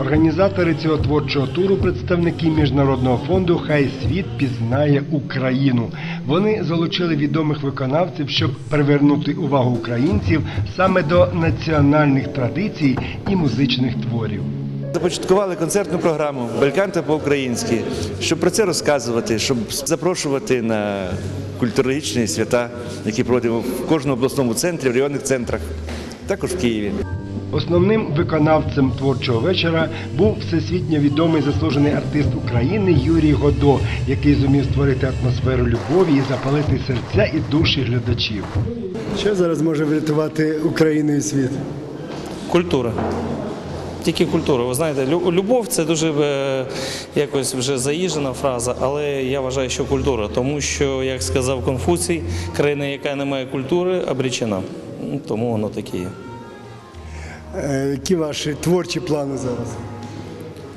Організатори цього творчого туру представники міжнародного фонду Хай світ пізнає Україну. Вони залучили відомих виконавців, щоб привернути увагу українців саме до національних традицій і музичних творів. Започаткували концертну програму Бельканта по-українськи, щоб про це розказувати, щоб запрошувати на культурологічні свята, які проводимо в кожному обласному центрі, в районних центрах, також в Києві. Основним виконавцем творчого вечора був всесвітньо відомий заслужений артист України Юрій Годо, який зумів створити атмосферу любові і запалити серця і душі глядачів. Що зараз може врятувати Україну і світ? Культура. Тільки культура. Ви знаєте, любов це дуже е, якось вже заїжджена фраза, але я вважаю, що культура, тому що, як сказав Конфуцій, країна, яка не має культури, обречена. Ну, Тому воно таке є. Е, Які ваші творчі плани зараз?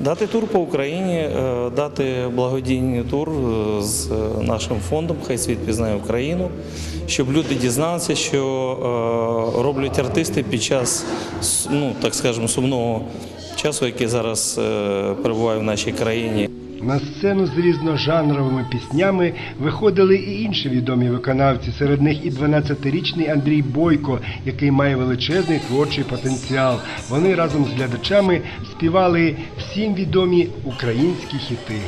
Дати тур по Україні, е, дати благодійний тур е, з нашим фондом Хай світ пізнає Україну, щоб люди дізналися, що роблять артисти під час ну так скажемо сумного часу, який зараз перебуває в нашій країні. На сцену з різножанровими піснями виходили і інші відомі виконавці. Серед них і 12-річний Андрій Бойко, який має величезний творчий потенціал. Вони разом з глядачами співали всім відомі українські хіти.